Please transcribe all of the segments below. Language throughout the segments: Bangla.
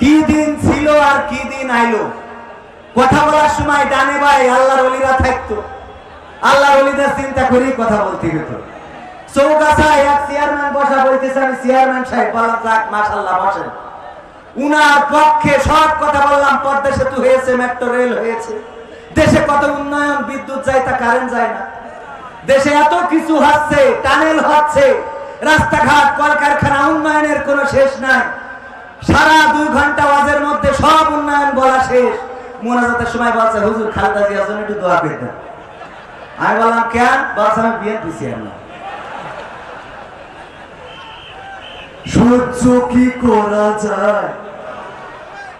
কি দিন ছিল আর কি দিন আইলো? কথা বলার সময় ডানে ভাই আল্লাহর অলিরা থাকতো। আল্লাহর চিন্তা কথা বলতে চৌকাছায় এক চেয়ারম্যান বসা বলতেছে, আমি চেয়ারম্যান সাহেব যাক মাশাল্লাহ বসেন। উনার পক্ষে সব কথা বললাম, পদ্মা সেতু হয়েছে, মেট্রো রেল হয়েছে। দেশে কত উন্নয়ন, বিদ্যুৎ যায় তা কারেন্ট যায় না। দেশে এত কিছু হচ্ছে, টানেল হচ্ছে, রাস্তাঘাট, কলকারখানা, উন্নয়নের কোনো শেষ নাই। সারা সব উন্নয়ন বলা শেষ। মোনাজাতের সময় বলছে, হুজুর খালেদা জিয়ার জন্য একটু দোয়া করতে আমি বললাম, কেন? বলছে, আমি বিএনপি চেয়ারম্যান। সহ্য কি করা যায়?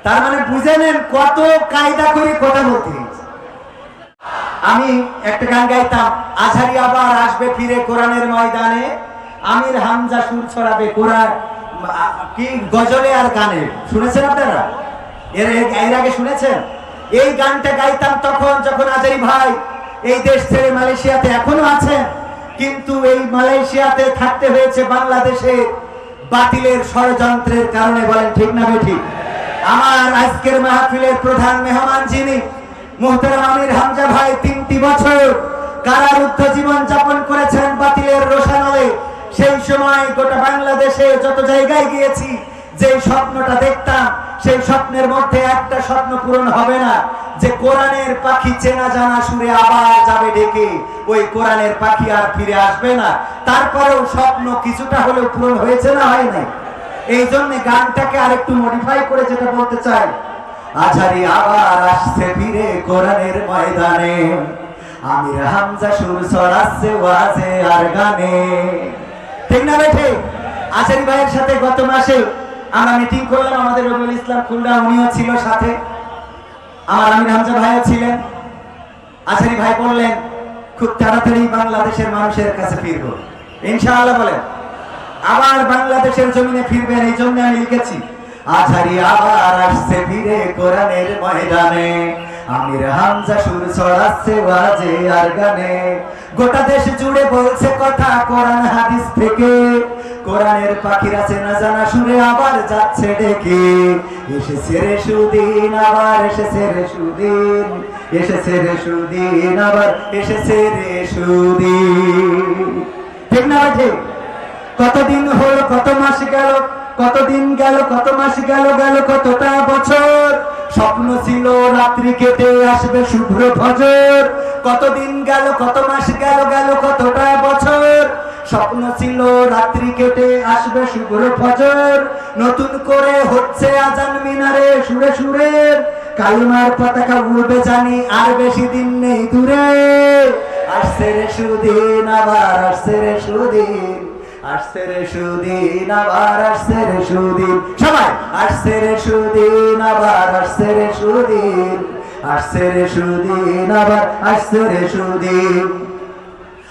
তার মানে বুঝে নেন কত কায়দা করে কথা বলতে আমি একটা গান গাইতাম আঝারি আবার আসবে ফিরে কোরআনের ময়দানে। আমির হামজা সুর ছড়াবে কোরআন কি গজলে আর গানে। শুনেছেন আপনারা? এর আগে শুনেছেন? এই গানটা গাইতাম তখন যখন আজারি ভাই এই দেশ ছেড়ে মালয়েশিয়াতে এখনও আছেন, কিন্তু এই মালয়েশিয়াতে থাকতে হয়েছে বাংলাদেশে বাতিলের ষড়যন্ত্রের কারণে, বলেন ঠিক না ঠিক আমার আজকের মাহফিলের প্রধান মেহমান যিনি, মোহতারাম আমির হামজা ভাই, তিনটি বছর কারারুদ্ধ জীবন যাপন করেছেন বাতিলের রোশানলে। সেই সময় গোটা বাংলাদেশে যত জায়গায় গিয়েছি যে স্বপ্নটা দেখতাম, সেই স্বপ্নের মধ্যে একটা স্বপ্ন পূরণ হবে না। যে কোরআনের পাখি চেনা জানা সুরে আবার যাবে ডেকে, ওই কোরআনের পাখি আর ফিরে আসবে না। তারপরেও স্বপ্ন কিছুটা হলেও পূরণ হয়েছে না হয় নাই? এই জন্য গানটাকে আরেকটু মডিফাই করে যেটা বলতে চাই। আঝারি আবার আসছে ফিরে কোরআনের ময়দানে। আমির হামজা সুর ছড়াচ্ছে ওয়াজে আর গানে। ঠিক না বেঠে? আচারি ভাইয়ের সাথে গত মাসে আমরা মিটিং করলাম আমাদের রবিউল ইসলাম খুলনা উনিও ছিল সাথে। আমার আমির হামজা ভাইও ছিলেন। আচারি ভাই বললেন, খুব তাড়াতাড়ি বাংলাদেশের মানুষের কাছে ফিরবো। ইনশাআল্লাহ বলেন, আবার বাংলাদেশের জমিনে ফিরবেন, এই জন্য আমি লিখেছি আঝারি আবার আসছে ফিরে কোরআনের ময়দানে। আমির হামজা সুর ছড়াচ্ছে বাজে আর গানে। গোটা দেশ জুড়ে বলছে কথা কোরআন হাদিস থেকে। কোরআনের পাখিরা চেনা জানা সুরে আবার যাচ্ছে ডেকে। এসেছে রে সুদিন, আবার এসেছে রে সুদিন, এসেছে রে সুদিন, আবার এসেছে রে সুদিন। না কতদিন হলো, কত মাস গেল, কতদিন গেল, কত মাস গেল গেল কতটা বছর? স্বপ্ন ছিল রাত্রি কেটে আসবে শুভ্র ফজর। কতদিন গেল, কত মাস গেল গেল কতটা স্বপ্ন ছিল রাত্রি কেটে আসবে শুভ্র ফজর। নতুন করে হচ্ছে আজান মিনারে সুরে সুরে। কালিমার পতাকা উড়বে জানি, আর বেশি দিন নেই দূরে। আসছে রে সুদিন, আবার আসছে রে সুদিন। আসছে রে সুদিন, আবার আসছে রে সুদিন। সবাই, আসছে রে সুদিন, আবার আসছে রে সুদিন। আসছে রে সুদিন, আবার আসছে রে সুদিন।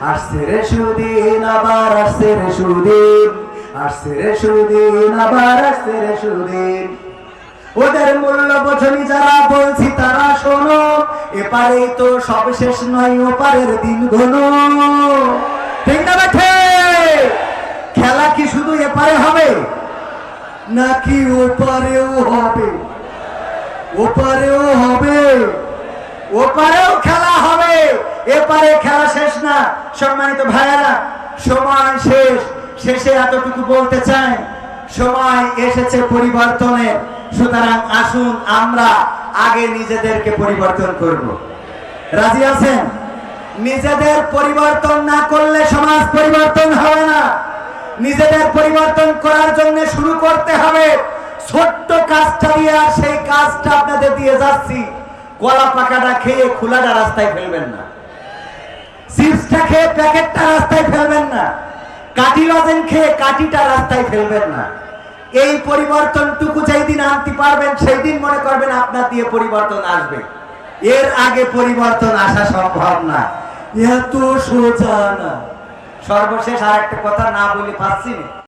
আসছে রে সুদিন, আবার আসছে রে সুদিন। আসছে রে সুদিন, আবার আসছে রে সুদিন। ওদের মূল্য বোঝনি যারা বলছি তারা শোনো এপারে তো সব শেষ নয়, ওপারের দিন ঘন। ঠিক না খেলা কি শুধু এপারে হবে? নাকি ওপারেও হবে? ওপারেও হবে। ওপারেও খেলা হবে। এপারে খেলা শেষ না সম্মানিত ভাইয়েরা, সময় শেষ। শেষে এতটুকু বলতে চাই, সময় এসেছে পরিবর্তনের। সুতরাং আসুন আমরা আগে নিজেদেরকে পরিবর্তন করব। রাজি আছেন? নিজেদের পরিবর্তন না করলে সমাজ পরিবর্তন হবে না। নিজেদের পরিবর্তন করার জন্য শুরু করতে হবে। ছোট্ট কাজটা দিয়ে আর সেই কাজটা আপনাদের দিয়ে যাচ্ছি। কলা পাকাটা খেয়ে খোলাটা রাস্তায় ফেলবেন না। চিপসটা খেয়ে প্যাকেটটা রাস্তায় ফেলবেন না। কাটি লজেন খেয়ে কাটিটা রাস্তায় ফেলবেন না। এই পরিবর্তনটুকু যেই দিন আনতে পারবেন সেই দিন মনে করবেন আপনার দিয়ে পরিবর্তন আসবে। এর আগে পরিবর্তন আসা সম্ভব না। এত সোজা না। সর্বশেষ আর একটা কথা না বলে পাচ্ছি না।